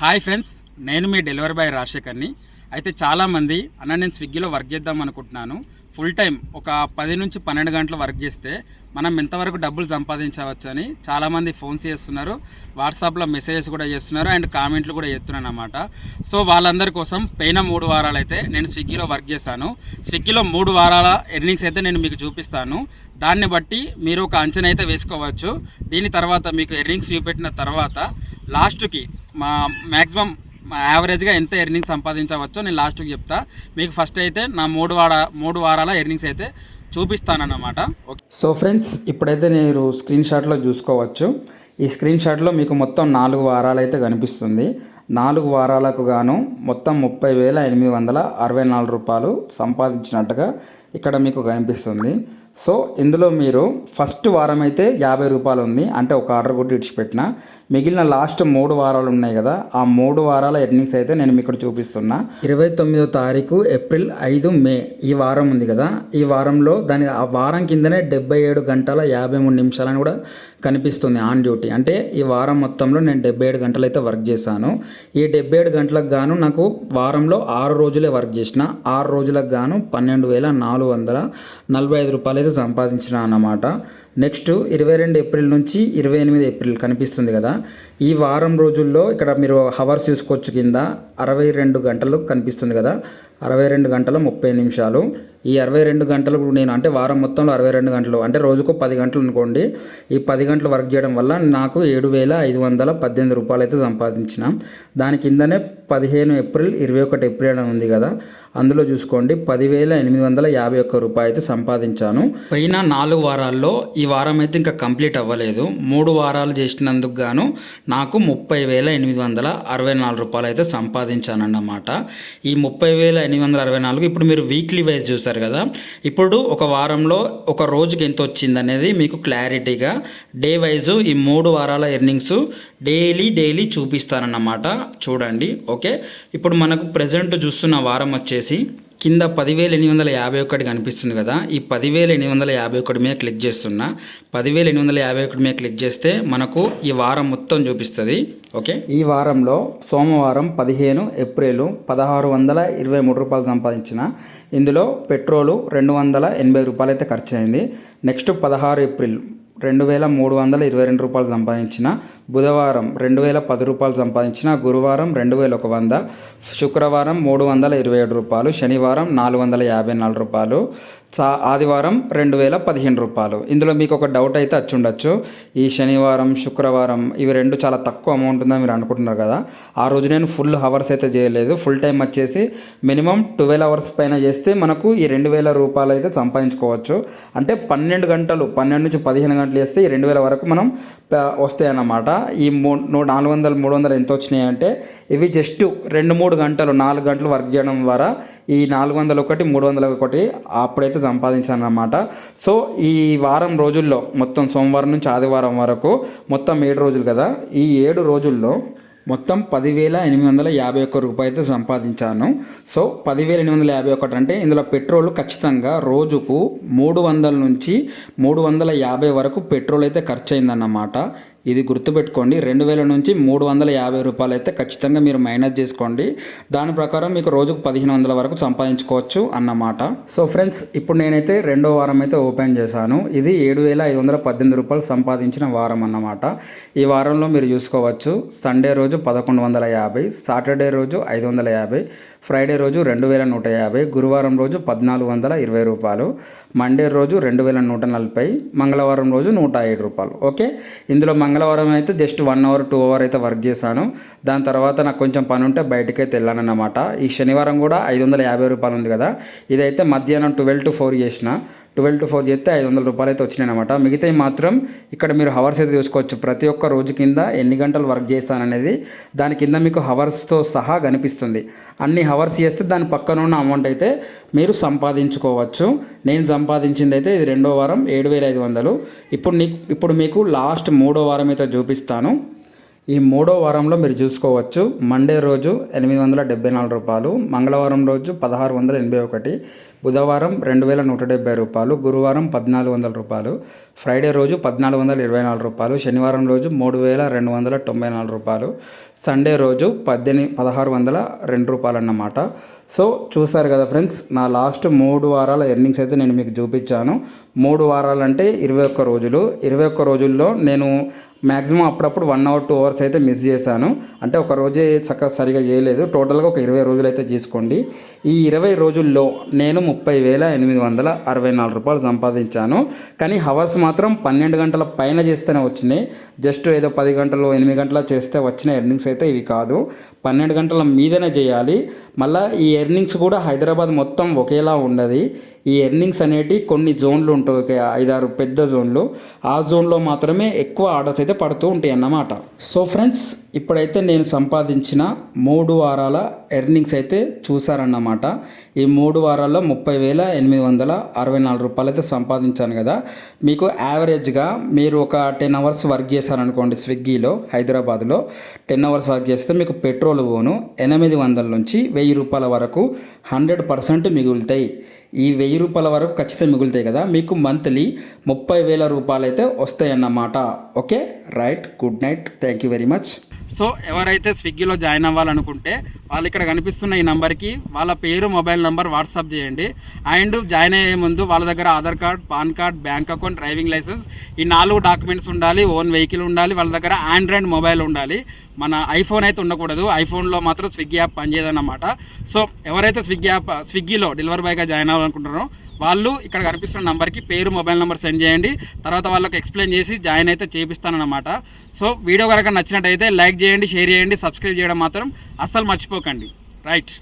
Hi friends నేను మీ delivery boy రాజశేఖర్ని. అయితే చాలామంది అన్న నేను స్విగ్గీలో వర్క్ చేద్దాం అనుకుంటున్నాను. ఫుల్ టైం ఒక పది నుంచి పన్నెండు గంటలు వర్క్ చేస్తే మనం ఎంతవరకు డబ్బులు సంపాదించవచ్చు అని చాలామంది ఫోన్స్ చేస్తున్నారు. వాట్సాప్లో మెసేజెస్ కూడా చేస్తున్నారు అండ్ కామెంట్లు కూడా చేస్తున్నాను అనమాట సో వాళ్ళందరి కోసం పైన మూడు వారాలు అయితే నేను స్విగ్గీలో వర్క్ చేశాను. స్విగ్గీలో మూడు వారాల ఎర్నింగ్స్ అయితే నేను మీకు చూపిస్తాను. దాన్ని బట్టి మీరు ఒక అంచనా అయితే వేసుకోవచ్చు. దీని తర్వాత మీకు ఎర్నింగ్స్ చూపెట్టిన తర్వాత లాస్ట్కి మా మ్యాక్సిమం యావరేజ్గా ఎంత ఎర్నింగ్స్ సంపాదించవచ్చో నేను లాస్ట్కి చెప్తా. మీకు ఫస్ట్ అయితే నా మూడు వార మూడు వారాల ఎర్నింగ్స్ అయితే చూపిస్తానన్నమాట. సో ఫ్రెండ్స్ ఇప్పుడైతే మీరు స్క్రీన్ షాట్లో చూసుకోవచ్చు. ఈ స్క్రీన్ షాట్లో మీకు మొత్తం నాలుగు వారాలు అయితే కనిపిస్తుంది. నాలుగు వారాలకు గాను మొత్తం ముప్పై వేల ఎనిమిది వందల అరవై నాలుగు రూపాయలు సంపాదించినట్టుగా ఇక్కడ మీకు కనిపిస్తుంది. సో ఇందులో మీరు ఫస్ట్ వారం అయితే యాభై రూపాయలు ఉంది. అంటే ఒక ఆర్డర్ కూడా ఇడిచిపెట్టిన. మిగిలిన లాస్ట్ మూడు వారాలు ఉన్నాయి కదా ఆ మూడు వారాల ఎర్నింగ్స్ అయితే నేను మీకు ఇక్కడ చూపిస్తున్నా. ఇరవై తొమ్మిదో తారీఖు ఏప్రిల్ ఐదు మే ఈ వారం ఉంది కదా. ఈ వారంలో దాని ఆ వారం కిందనే డెబ్బై ఏడు గంటల యాభై మూడు నిమిషాలని కూడా కనిపిస్తుంది ఆన్ డ్యూటీ. అంటే ఈ వారం మొత్తంలో నేను డెబ్బై ఏడు గంటలు అయితే వర్క్ చేశాను. ఈ డెబ్బై ఏడు గంటలకు గాను నాకు వారంలో ఆరు రోజులే వర్క్ చేసిన. ఆరు రోజులకు గాను పన్నెండు వేల నాలుగు వందల నలభై ఐదు రూపాయలు అయితే సంపాదించిన అన్నమాట. నెక్స్ట్ ఇరవై రెండు ఏప్రిల్ నుంచి ఇరవై ఎనిమిది ఏప్రిల్ కనిపిస్తుంది కదా. ఈ వారం రోజుల్లో ఇక్కడ మీరు హవర్స్ చూసుకోవచ్చు కింద అరవై రెండు గంటలు కనిపిస్తుంది కదా. అరవై రెండు గంటల ముప్పై నిమిషాలు. ఈ అరవై రెండు గంటలు నేను అంటే వారం మొత్తంలో అరవై రెండు గంటలు అంటే రోజుకు పది గంటలు అనుకోండి. ఈ పది గంటలు వర్క్ చేయడం వల్ల నాకు ఏడు వేల ఐదు వందల పద్దెనిమిది రూపాయలు అయితే సంపాదించిన. దాని కిందనే పదిహేను ఏప్రిల్ ఇరవై ఒకటి ఏప్రిల్ అని ఉంది కదా. అందులో చూసుకోండి పదివేల ఎనిమిది వందల యాభై ఒక్క రూపాయలు అయితే సంపాదించాను. పైన నాలుగు వారాల్లో ఈ వారం అయితే ఇంకా కంప్లీట్ అవ్వలేదు. మూడు వారాలు చేసినందుకు గాను నాకు ముప్పై వేల ఎనిమిది వందల అరవై నాలుగు రూపాయలు అయితే సంపాదించానన్నమాట. ఈ ముప్పై వేల ఎనిమిది వందల అరవై నాలుగు. ఇప్పుడు మీరు వీక్లీ వైజ్ చూసారు కదా ఇప్పుడు ఒక వారంలో ఒక రోజుకి ఎంత వచ్చింది అనేది మీకు క్లారిటీగా డే వైజ్ ఈ మూడు వారాల ఎర్నింగ్స్ డైలీ డైలీ చూపిస్తానన్నమాట. చూడండి ఓకే ఇప్పుడు మనకు ప్రజెంట్ చూస్తున్న వారం వచ్చేసి కింద పదివేల ఎనిమిది వందల యాభై ఒకటి కనిపిస్తుంది కదా. ఈ పదివేల ఎనిమిది వందల యాభై ఒకటి మీద క్లిక్ చేస్తున్నా. పదివేల ఎనిమిది వందల యాభై ఒకటి మీద క్లిక్ చేస్తే మనకు ఈ వారం మొత్తం చూపిస్తుంది. ఓకే? ఈ వారంలో సోమవారం పదిహేను ఏప్రిల్ పదహారు వందల ఇరవై మూడు రూపాయలు సంపాదించిన. ఇందులో పెట్రోలు రెండు వందల ఎనభై రూపాయలు అయితే ఖర్చు అయింది నెక్స్ట్ పదహారు ఏప్రిల్ రెండు వేల మూడు వందల ఇరవై రెండు రూపాయలు సంపాదించిన బుధవారం రెండు వేల పది రూపాయలు సంపాదించిన గురువారం రెండు వేల ఒక వంద శుక్రవారం మూడు వందల ఇరవై ఏడు రూపాయలు శనివారం నాలుగు వందల యాభై నాలుగు రూపాయలు సా ఆదివారం రెండు వేల పదిహేను రూపాయలు. ఇందులో మీకు ఒక డౌట్ అయితే వచ్చి ఉండొచ్చు. ఈ శనివారం శుక్రవారం ఇవి రెండు చాలా తక్కువ అమౌంట్ ఉందని మీరు అనుకుంటున్నారు కదా. ఆ రోజు నేను ఫుల్ హవర్స్ అయితే చేయలేదు. ఫుల్ టైం వచ్చేసి మినిమం ట్వెల్వ్ అవర్స్ పైన చేస్తే మనకు ఈ రెండు వేల రూపాయలు అయితే సంపాదించుకోవచ్చు. అంటే పన్నెండు గంటలు పన్నెండు నుంచి పదిహేను గంటలు చేస్తే ఈ రెండు వేల వరకు మనం వస్తాయి అన్నమాట ఈ మూ నాలుగు వందలు మూడు వందలు ఎంత వచ్చినాయి అంటే ఇవి జస్ట్ రెండు మూడు గంటలు నాలుగు గంటలు వర్క్ చేయడం ద్వారా ఈ నాలుగు వందలు ఒకటి మూడు వందల ఒకటి అప్పుడైతే సంపాదించాను అన్నమాట సో ఈ వారం రోజుల్లో మొత్తం సోమవారం నుంచి ఆదివారం వరకు మొత్తం ఏడు రోజులు కదా ఈ ఏడు రోజుల్లో మొత్తం పదివేల ఎనిమిది వందల యాభై ఒక్క రూపాయి అయితే సంపాదించాను. సో పదివేల ఎనిమిది వందల యాభై ఒకటి అంటే ఇందులో పెట్రోల్ ఖచ్చితంగా రోజుకు మూడు వందల నుంచి మూడు వందల యాభై వరకు పెట్రోల్ అయితే ఖర్చు అయిందన్నమాట ఇది గుర్తుపెట్టుకోండి. రెండు వేల నుంచి మూడు వందల యాభై రూపాయలు అయితే ఖచ్చితంగా మీరు మైనస్ చేసుకోండి. దాని ప్రకారం మీకు రోజుకు పదిహేను వందల వరకు సంపాదించుకోవచ్చు అన్నమాట. సో ఫ్రెండ్స్ ఇప్పుడు నేనైతే రెండో వారం అయితే ఓపెన్ చేశాను. ఇది ఏడు వేల ఐదు వందల పద్దెనిమిది రూపాయలు సంపాదించిన వారం అన్నమాట. ఈ వారంలో మీరు చూసుకోవచ్చు. సండే రోజు పదకొండు వందల యాభై సాటర్డే రోజు ఐదు వందల యాభై ఫ్రైడే రోజు రెండు వేల నూట యాభై గురువారం రోజు పద్నాలుగు వందల ఇరవై రూపాయలు మండే రోజు రెండు వేల నూట నలభై మంగళవారం రోజు నూట ఏడు రూపాయలు. ఓకే? ఇందులో మంగళవారం అయితే just one hour two hour అయితే వర్క్ చేశాను. దాని తర్వాత నాకు కొంచెం పని ఉంటే బయటకి అయితే వెళ్ళానన్నమాట. ఈ శనివారం కూడా ఐదు వందల యాభై రూపాయలు ఉంది కదా. ఇదైతే మధ్యాహ్నం ట్వెల్వ్ టు ఫోర్ చేసిన. ట్వెల్వ్ టు ఫోర్ చేస్తే ఐదు వందల రూపాయలు అయితే వచ్చినాయి అనమాట మిగతాయి మాత్రం ఇక్కడ మీరు హవర్స్ అయితే చూసుకోవచ్చు. ప్రతి ఒక్క రోజు కింద ఎన్ని గంటలు వర్క్ చేస్తాననేది దాని కింద మీకు హవర్స్తో సహా కనిపిస్తుంది. అన్ని హవర్స్ చేస్తే దాని పక్కన ఉన్న అమౌంట్ అయితే మీరు సంపాదించుకోవచ్చు. నేను సంపాదించింది అయితే ఇది రెండో వారం ఏడు వేల ఐదు వందలు. ఇప్పుడు నీకు ఇప్పుడు మీకు లాస్ట్ మూడో వారం అయితే చూపిస్తాను. ఈ మూడో వారంలో మీరు చూసుకోవచ్చు మండే రోజు ఎనిమిది వందల డెబ్బై నాలుగు రూపాయలు మంగళవారం రోజు పదహారు వందల ఎనభై ఒకటి బుధవారం రెండు వేల నూట డెబ్బై రూపాయలు గురువారం పద్నాలుగు వందల రూపాయలు ఫ్రైడే రోజు పద్నాలుగు వందల ఇరవై నాలుగు రూపాయలు శనివారం రోజు మూడు వేల రెండు వందల తొంభై నాలుగు రూపాయలు సండే రోజు పద్దెనిమిది పదహారు వందల రెండు రూపాయలు అన్నమాట సో చూసారు కదా ఫ్రెండ్స్ నా లాస్ట్ మూడు వారాల ఎర్నింగ్స్ అయితే నేను మీకు చూపించాను. మూడు వారాలంటే ఇరవై ఒక్క రోజులు. ఇరవై ఒక్క రోజుల్లో నేను మ్యాక్సిమం అప్పుడప్పుడు వన్ అవర్ టూ అవర్స్ అయితే మిస్ చేశాను. అంటే ఒక రోజే చక్క సరిగా చేయలేదు. టోటల్గా ఒక ఇరవై రోజులు అయితే తీసుకోండి. ఈ ఇరవై రోజుల్లో నేను ముప్పై వేల ఎనిమిది వందల అరవై నాలుగు రూపాయలు సంపాదించాను. కానీ హవర్స్ మాత్రం పన్నెండు గంటల పైన చేస్తేనే వచ్చినాయి. జస్ట్ ఏదో పది గంటలు ఎనిమిది గంటల చేస్తే వచ్చిన ఎర్నింగ్స్ అయితే ఇవి కాదు. పన్నెండు గంటల మీదనే చేయాలి. మళ్ళీ ఈ ఎర్నింగ్స్ కూడా హైదరాబాద్ మొత్తం ఒకేలా ఉండదు. ఈ ఎర్నింగ్స్ అనేటి కొన్ని జోన్లు ఉంటాయి. ఒక ఐదారు పెద్ద జోన్లు. ఆ జోన్లో మాత్రమే ఎక్కువ ఆర్డర్స్ అయితే పడుతూ ఉంటాయి అన్నమాట సో ఫ్రెండ్స్ ఇప్పుడైతే నేను సంపాదించిన మూడు వారాల ఎర్నింగ్స్ అయితే చూసారన్నమాట ఈ మూడు వారాల్లో ముప్పై వేల ఎనిమిది వందల అరవై నాలుగు రూపాయలు అయితే సంపాదించాను కదా. మీకు యావరేజ్గా మీరు ఒక టెన్ అవర్స్ వర్క్ చేశారనుకోండి స్విగ్గీలో హైదరాబాద్లో. టెన్ అవర్స్ వర్క్ చేస్తే మీకు పెట్రోల్ పోను ఎనిమిది వందల నుంచి వెయ్యి రూపాయల వరకు హండ్రెడ్ పర్సెంట్ మిగులుతాయి. ఈ వెయ్యి రూపాయల వరకు ఖచ్చితంగా మిగులుతాయి కదా. మీకు మంత్లీ ముప్పై వేల రూపాయలు అయితే వస్తాయన్నమాట. Okay? Right? Good night. Thank you very much. So ఎవరైతే స్విగ్గీలో జాయిన్ అవ్వాలనుకుంటే వాళ్ళు ఇక్కడ కనిపిస్తున్న ఈ నెంబర్కి వాళ్ళ పేరు మొబైల్ నెంబర్ వాట్సాప్ చేయండి. అండ్ జాయిన్ అయ్యే ముందు వాళ్ళ దగ్గర Aadhaar card PAN card bank account driving licence ఈ నాలుగు డాక్యుమెంట్స్ ఉండాలి. ఓన్ వెహికల్ ఉండాలి. వాళ్ళ దగ్గర ఆండ్రాయిడ్ మొబైల్ ఉండాలి. మన ఐఫోన్ అయితే ఉండకూడదు. ఐఫోన్లో మాత్రం స్విగ్గీ యాప్ పనిచేయదన్నమాట. సో ఎవరైతే స్విగ్గీ యాప్ స్విగ్గీలో డెలివరీ బాయ్గా జాయిన్ అవ్వాలనుకుంటారో వాళ్ళు ఇక్కడ కనిపిస్తున్న నెంబర్కి పేరు మొబైల్ నెంబర్ సెండ్ చేయండి. తర్వాత వాళ్ళకి ఎక్స్ప్లెయిన్ చేసి జాయిన్ అయితే చేపిస్తానన్నమాట. సో వీడియో కనుక నచ్చినట్టయితే లైక్ చేయండి షేర్ చేయండి సబ్స్క్రైబ్ చేయడం మాత్రం అస్సలు మర్చిపోకండి. రైట్.